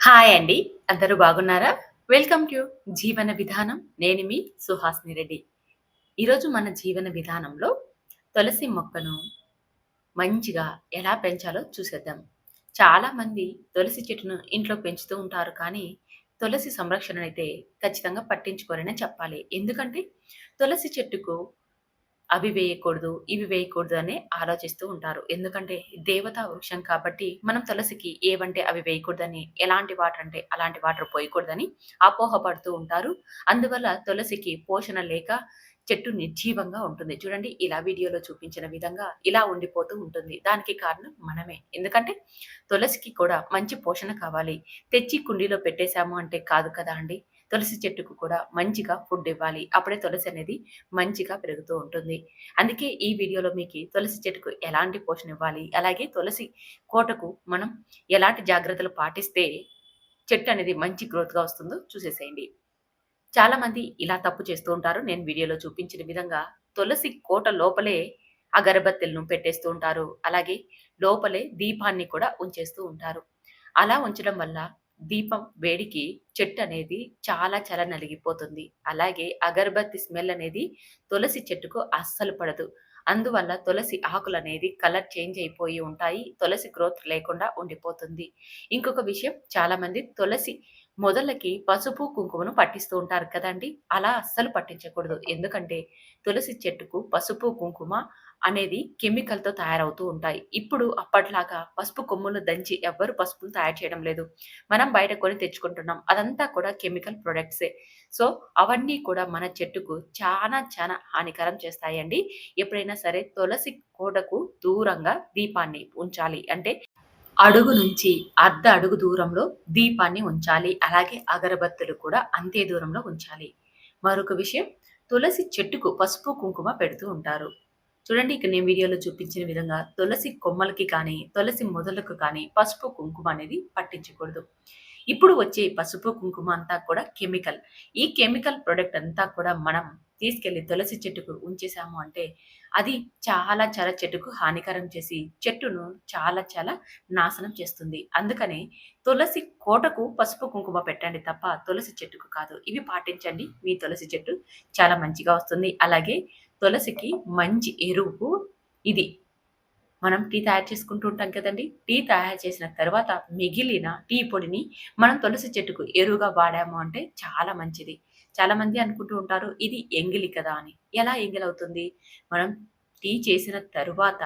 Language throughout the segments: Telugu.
హాయ్ అండి అందరూ బాగున్నారా? వెల్కమ్ టు జీవన విధానం. నేను మీ సుహాస్ని రెడ్డి. ఈరోజు మన జీవన విధానంలో తులసి మొక్కను మంచిగా ఎలా పెంచాలో చూసేద్దాం. చాలామంది తులసి చెట్టును ఇంట్లో పెంచుతూ ఉంటారు కానీ తులసి సంరక్షణ అయితే ఖచ్చితంగా పట్టించుకోరనే చెప్పాలి. ఎందుకంటే తులసి చెట్టుకు అవి వేయకూడదు, ఇవి వేయకూడదు అని ఆలోచిస్తూ ఉంటారు. ఎందుకంటే దేవతా వృక్షం కాబట్టి మనం తులసికి ఏవంటే అవి వేయకూడదని, ఎలాంటి వాటర్ అంటే అలాంటి వాటర్ పోయకూడదని అపోహపడుతూ ఉంటారు. అందువల్ల తులసికి పోషణ లేక చెట్టు నిర్జీవంగా ఉంటుంది. చూడండి ఇలా వీడియోలో చూపించిన విధంగా ఇలా ఉండిపోతూ ఉంటుంది. దానికి కారణం మనమే. ఎందుకంటే తులసికి కూడా మంచి పోషణ కావాలి. తెచ్చి కుండీలో పెట్టేసాము అంటే కాదు కదా అండి. తులసి చెట్టుకు కూడా మంచిగా ఫుడ్ ఇవ్వాలి. అప్పుడే తులసి అనేది మంచిగా పెరుగుతూ ఉంటుంది. అందుకే ఈ వీడియోలో మీకు తులసి చెట్టుకు ఎలాంటి పోషణ ఇవ్వాలి? అలాగే తులసి కోటకు మనం ఎలాంటి జాగ్రత్తలు పాటిస్తే చెట్టు అనేది మంచి గ్రోత్గా వస్తుందో చూసేసేయండి. చాలామంది ఇలా తప్పు చేస్తూ ఉంటారు. నేను వీడియోలో చూపించిన విధంగా తులసి కోట లోపలే అగరబత్తులను పెట్టేస్తూ ఉంటారు. అలాగే లోపలే దీపాన్ని కూడా ఉంచేస్తూ ఉంటారు. అలా ఉంచడం వల్ల దీపం వేడికి చెట్టు అనేది చాలా చాలా నలిగిపోతుంది అలాగే అగరబత్తి స్మెల్ అనేది తులసి చెట్టుకు అస్సలు పడదు. అందువల్ల తులసి ఆకులు అనేది కలర్ చేంజ్ అయిపోయి ఉంటాయి. తులసి గ్రోత్ లేకుండా ఉండిపోతుంది. ఇంకొక విషయం చాలామంది తులసి మొదలకి పసుపు కుంకుమను పట్టిస్తూ ఉంటారు కదండి. అలా అస్సలు పట్టించకూడదు. ఎందుకంటే తులసి చెట్టుకు పసుపు కుంకుమ అనేది కెమికల్తో తయారవుతూ ఉంటాయి. ఇప్పుడు అప్పట్లాగా పసుపు కొమ్ములు దంచి ఎవ్వరు పసుపును తయారు చేయడం లేదు. మనం బయట కొని తెచ్చుకుంటున్నాం. అదంతా కూడా కెమికల్ ప్రొడక్ట్సే. సో అవన్నీ కూడా మన చెట్టుకు చాలా చాలా హానికరం చేస్తాయండి. ఎప్పుడైనా సరే తులసి కోటకు దూరంగా దీపాన్ని ఉంచాలి. అంటే అడుగు నుంచి అర్ధ అడుగు దూరంలో దీపాన్ని ఉంచాలి. అలాగే అగరబత్తులు కూడా అంతే దూరంలో ఉంచాలి. మరొక విషయం తులసి చెట్టుకు పసుపు కుంకుమ పెడుతూ ఉంటారు. చూడండి ఇక్కడ నేను వీడియోలో చూపించిన విధంగా తులసి కొమ్మలకి కానీ తులసి మొదలకు కానీ పసుపు కుంకుమ అనేది పట్టించకూడదు. ఇప్పుడు వచ్చే పసుపు కుంకుమ అంతా కూడా కెమికల్. ఈ కెమికల్ ప్రొడక్ట్ అంతా కూడా మనం తీసుకెళ్ళి తులసి చెట్టుకు ఉంచేసాము అంటే అది చాలా చాలా చెట్టుకు హానికరం చేసి చెట్టును చాలా చాలా నాశనం చేస్తుంది. అందుకని తులసి కోటకు పసుపు కుంకుమ పెట్టండి తప్ప తులసి చెట్టుకు కాదు. ఇవి పాటించండి. మీ తులసి చెట్టు చాలా మంచిగా వస్తుంది. అలాగే తులసికి మంచి ఎరువు ఇది. మనం టీ తయారు చేసుకుంటూ ఉంటాం కదండి. టీ తయారు చేసిన తర్వాత మిగిలిన టీ పొడిని మనం తులసి చెట్టుకు ఎరువుగా వాడాము అంటే చాలా మంచిది. చాలా మంది అనుకుంటూ ఉంటారు ఇది ఎంగిలి కదా అని. ఎలా ఎంగిలి అవుతుంది? మనం టీ చేసిన తరువాత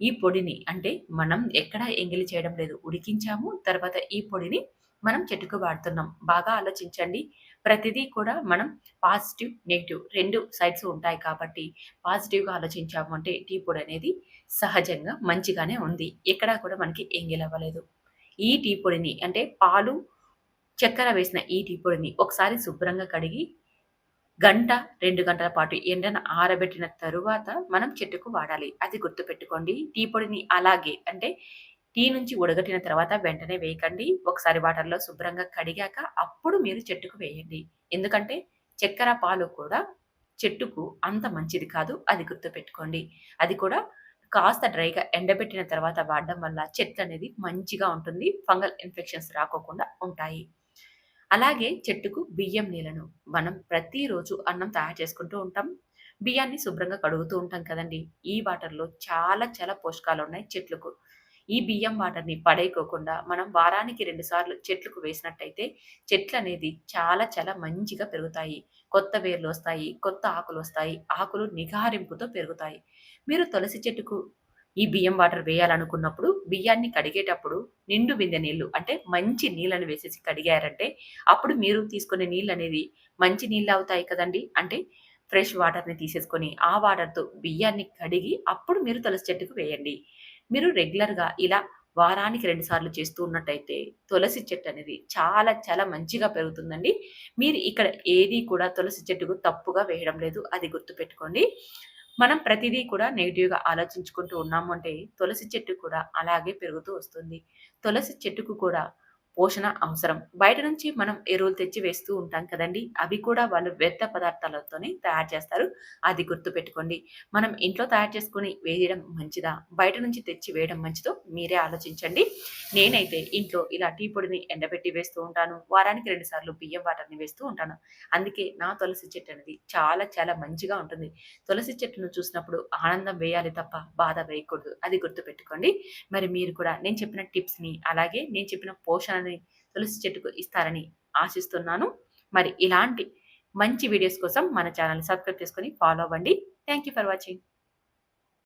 ఈ పొడిని అంటే మనం ఎక్కడ ఎంగిలి చేయడం లేదు. ఉడికించాము తర్వాత ఈ పొడిని మనం చెట్టుకు వాడుతున్నాం. బాగా ఆలోచించండి. ప్రతిదీ కూడా మనం పాజిటివ్ నెగిటివ్ రెండు సైడ్స్ ఉంటాయి కాబట్టి పాజిటివ్గా ఆలోచించాము అంటే టీ పొడి అనేది సహజంగా మంచిగానే ఉంది. ఎక్కడా కూడా మనకి ఎంగిలవ్వలేదు ఈ టీ పొడిని అంటే పాలు చక్కెర వేసిన ఈ టీ పొడిని ఒకసారి శుభ్రంగా కడిగి గంట రెండు గంటల పాటు ఎండను ఆరబెట్టిన తరువాత మనం చెట్టుకు వాడాలి. అది గుర్తుపెట్టుకోండి. టీ పొడిని అలాగే అంటే టీ నుంచి ఉడగట్టిన తర్వాత వెంటనే వేయకండి. ఒకసారి వాటర్లో శుభ్రంగా కడిగాక అప్పుడు మీరు చెట్టుకు వేయండి. ఎందుకంటే చక్కెర పాలు కూడా చెట్టుకు అంత మంచిది కాదు. అది గుర్తుపెట్టుకోండి. అది కూడా కాస్త డ్రైగా ఎండబెట్టిన తర్వాత వాడడం వల్ల చెట్టు అనేది మంచిగా ఉంటుంది. ఫంగల్ ఇన్ఫెక్షన్స్ రాకోకుండా ఉంటాయి. అలాగే చెట్టుకు బియ్యం నీళ్ళను మనం ప్రతిరోజు అన్నం తయారు చేసుకుంటూ ఉంటాం. బియ్యాన్ని శుభ్రంగా కడుగుతూ ఉంటాం కదండి. ఈ వాటర్లో చాలా చాలా పోషకాలు ఉన్నాయి చెట్లకు. ఈ బియ్యం వాటర్ని పడేయకోకుండా మనం వారానికి రెండుసార్లు చెట్లకు వేసినట్టయితే చెట్లు అనేది చాలా చాలా మంచిగా పెరుగుతాయి. కొత్త వేర్లు వస్తాయి కొత్త ఆకులు వస్తాయి ఆకులు నిగారింపుతో పెరుగుతాయి. మీరు తులసి చెట్టుకు ఈ బియ్యం వాటర్ వేయాలనుకున్నప్పుడు బియ్యాన్ని కడిగేటప్పుడు నిండు బిందె నీళ్ళు అంటే మంచి నీళ్ళని వేసేసి కడిగారంటే అప్పుడు మీరు తీసుకునే నీళ్ళు అనేది మంచి నీళ్ళు అవుతాయి కదండి. అంటే ఫ్రెష్ వాటర్ని తీసేసుకొని ఆ వాటర్తో బియ్యాన్ని కడిగి అప్పుడు మీరు తులసి చెట్టుకు వేయండి. మీరు రెగ్యులర్గా ఇలా వారానికి రెండు సార్లు చేస్తూ ఉన్నట్టయితే తులసి చెట్టు అనేది చాలా చాలా మంచిగా పెరుగుతుందండి. మీరు ఇక్కడ ఏది కూడా తులసి చెట్టుకు తప్పుగా వేయడం లేదు అది గుర్తుపెట్టుకోండి. మనం ప్రతిదీ కూడా నెగిటివ్గా ఆలోచించుకుంటూ ఉన్నాము అంటే తులసి చెట్టు కూడా అలాగే పెరుగుతూ వస్తుంది. తులసి చెట్టుకు కూడా పోషణ అవసరం. బయట నుంచి మనం ఎరువులు తెచ్చి వేస్తూ ఉంటాం కదండి అవి కూడా వాళ్ళు వ్యర్థ పదార్థాలతోనే తయారు చేస్తారు. అది గుర్తు పెట్టుకోండి. మనం ఇంట్లో తయారు చేసుకుని వేయడం మంచిదా? బయట నుంచి తెచ్చి వేయడం మంచిదో మీరే ఆలోచించండి. నేనైతే ఇంట్లో ఇలా టీ పొడిని ఎండబెట్టి వేస్తూ ఉంటాను. వారానికి రెండు సార్లు బియ్యం వాటర్ని వేస్తూ ఉంటాను. అందుకే నా తులసి చెట్టు అనేది చాలా చాలా మంచిగా ఉంటుంది. తులసి చెట్టును చూసినప్పుడు ఆనందం వేయాలి తప్ప బాధ వేయకూడదు. అది గుర్తు పెట్టుకోండి. మరి మీరు కూడా నేను చెప్పిన టిప్స్ని అలాగే నేను చెప్పిన పోషణ అని తులసి చెట్టుకు ఇస్తారని ఆశిస్తున్నాను. మరి ఇలాంటి మంచి వీడియోస్ కోసం మన ఛానల్ సబ్స్క్రైబ్ చేసుకొని ఫాలో అవ్వండి. Thank you for watching.